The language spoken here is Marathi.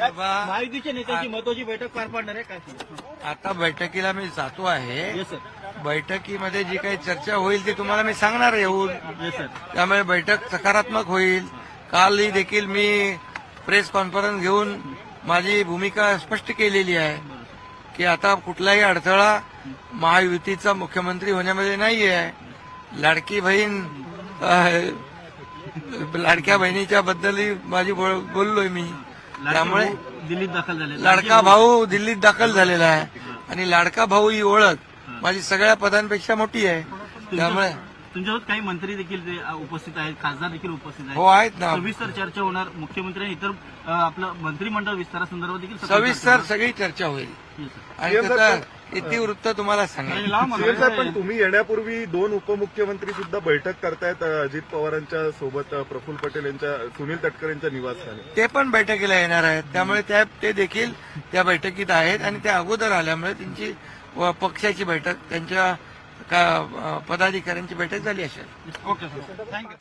महायुतीच्या नेत्यांची महत्वाची बैठक पार पाडणार आहे काय आता बैठकीला मी जातो आहे. बैठकीमध्ये जी काही चर्चा होईल ती तुम्हाला मी सांगणार येऊन. त्यामुळे बैठक सकारात्मक होईल. कालही देखील मी प्रेस कॉन्फरन्स घेऊन माझी भूमिका स्पष्ट केलेली आहे की आता कुठलाही अडथळा महायुतीचा मुख्यमंत्री होण्यामध्ये नाही आहे लाडकी बहीण लाडक्या बहिणीच्या बद्दलही माझी बोल- बोललोय मी. त्यामुळे दिल्लीत दाखल झाले लाडका भाऊ दिल्लीत दाखल झालेला आहे. आणि लाडका भाऊ ही ओळख माझी सगळ्या पदांपेक्षा मोठी आहे. त्यामुळे तुमच्यासोबत काही मंत्री देखील उपस्थित आहेत खासदार देखील उपस्थित आहेत. हो आहेत ना. सविस्तर चर्चा होणार. मुख्यमंत्री आणि इतर आपलं मंत्रिमंडळ विस्तारासंदर्भात देखील सविस्तर सगळी चर्चा होईल. आणि इतिवृत्त तुम्हाला आहे. पण तुम्ही येण्यापूर्वी दोन उपमुख्यमंत्री सुद्धा बैठक करतायत अजित पवारांच्या सोबत प्रफुल्ल पटेल यांच्या सुनील तटकरे यांच्या निवासस्थानी. ते पण बैठकीला येणार आहेत. त्यामुळे त्या ते देखील त्या बैठकीत आहेत आणि त्या अगोदर आल्यामुळे त्यांची पक्षाची बैठक त्यांच्या का- पदाधिकाऱ्यांची बैठक झाली असेल. Okay sir. थँक्यू